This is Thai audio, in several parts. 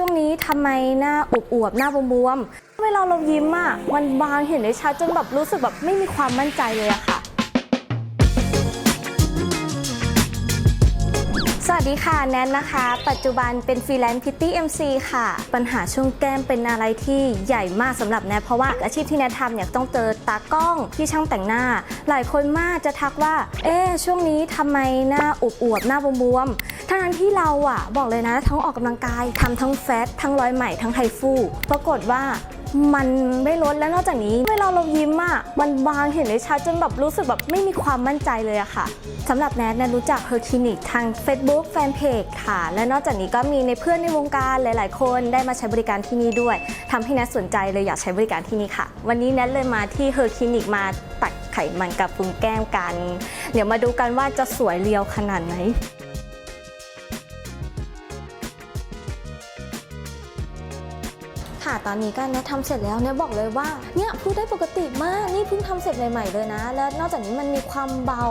ช่วงนี้ทำไมหน้าอวบๆหน้าบวมๆเวลาเรายิ้มอะมันบางเห็นได้ชัดจนแบบรู้สึกแบบไม่มีความมั่นใจเลยอะค่ะ ดีค่ะแนนนะคะ ปัจจุบันเป็นฟรีแลนซ์พิตตี้เอ็มซีค่ะ ปัญหาช่วงแก้มเป็นอะไรที่ใหญ่มากสำหรับแนทเพราะว่าอาชีพที่แนททำเนี่ยต้องเจอตากล้องที่ช่างแต่งหน้า หลายคนมากจะทักว่า เอ๊ะช่วงนี้ทำไมหน้าอวบๆหน้าบวมๆทั้งนั้นที่เราอะบอกเลยนะทั้งออกกำลังกายทำทั้งแฟตทั้งร้อยใหม่ทั้งไฮฟูปรากฏว่า มันไม่ลดและนอกจากนี้ เวลาเรายิ้มอะมันบางเห็นได้ชัดจนแบบรู้สึกแบบไม่มีความมั่นใจเลยอะค่ะสำหรับแนทแนทรู้จักเฮอร์คลินิกทาง Facebook Fanpage ค่ะ และนอกจากนี้ก็มีในเพื่อนในวงการหลาย ๆ คนได้มาใช้บริการที่นี่ด้วยทำให้แนทสนใจเลยอยากใช้บริการที่นี่ค่ะ วันนี้แนทเลยมาที่เฮอร์คลินิกมาตัดไขมันกับปรุงแก้มกัน เดี๋ยวมาดูกันว่าจะสวยเรียวขนาดไหน ค่ะ ตอนนี้ก็แนะทำเสร็จแล้วเนี่ยบอกเลยว่าเนี่ยพูดได้ปกติมากนี่เพิ่งทำเสร็จใหม่ ๆ เลยนะ แล้วนอกจากนี้มันมีความเบา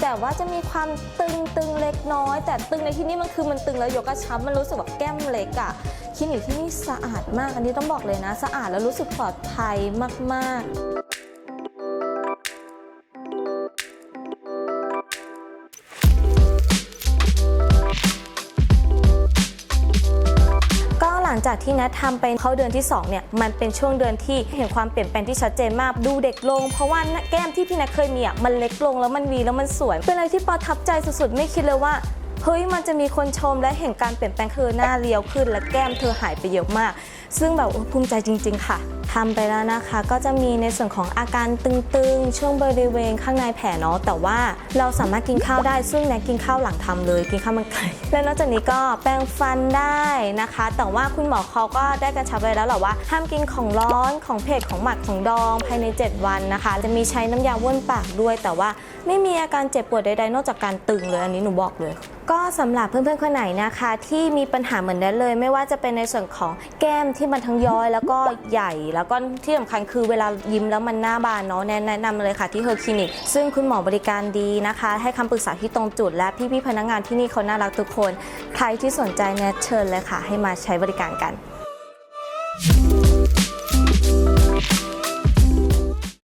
แต่ว่าจะมีความตึงตึงๆเล็กน้อย แต่ตึงในที่นี้มันคือมันตึงแล้วยกกระชับมันรู้สึกแบบแก้มเล็กอะคลินิกที่นี่สะอาดมากอันนี้ต้องบอกเลยนะ สะอาดแล้วรู้สึกปลอดภัยมาก ๆ จากที่แนททำไปเข้าเดือนที่2เนี่ยมันเป็นช่วงเดือนที่เห็นความเปลี่ยนแปลงที่ชัดเจนมากดูเด็กลง เพราะว่าแก้มที่พี่แนทเคยมีอะมันเล็กลงแล้วมันวีแล้วมันสวย เป็นอะไรที่ประทับใจสุดๆ ไม่คิดเลยว่า เฮ้ยมันจะมีคนชมและเห็นการเปลี่ยนแปลงคือหน้าเรียวขึ้น และแก้มเธอหายไปเยอะมาก ซึ่งแบบภูมิใจจริง ๆ ค่ะทำไปแล้วนะคะ ก็จะมีในส่วนของอาการตึงๆ ช่วงบริเวณข้างในแผลเนาะแต่ว่าเราสามารถกินข้าวได้ซึ่งแนทกินข้าวหลังทำเลยกินข้าวมันไก่และนอกจากนี้ก็แปรงฟันได้นะคะ แต่ว่าคุณหมอเขาก็ได้กระชับไว้แล้วแหละว่า ห้ามกินของร้อนของเผ็ดของหมักของดองภายใน 7 วันนะคะ จะมีใช้น้ำยาว่นปากด้วย แต่ว่าไม่มีอาการเจ็บปวดใดๆนอกจากการตึงเลยอันนี้หนูบอกเลย ก็สำหรับเพื่อนๆคนไหนนะคะ ที่มีปัญหาเหมือนนั้นเลย ไม่ว่าจะเป็นในส่วนของแก้มที่มันทั้งย้อย แล้วก็ใหญ่ แล้วก็ที่สำคัญคือเวลายิ้มแล้วมันหน้าบานเนาะแนะนำเลยค่ะที่เฮอร์คลินิก ซึ่งคุณหมอบริการดีนะคะ ให้คำปรึกษาที่ตรงจุด และพี่ๆพนักงงานที่นี่เขาน่ารักทุกคน ใครที่สนใจเนี่ยเชิญเลยค่ะ ให้มาใช้บริการกัน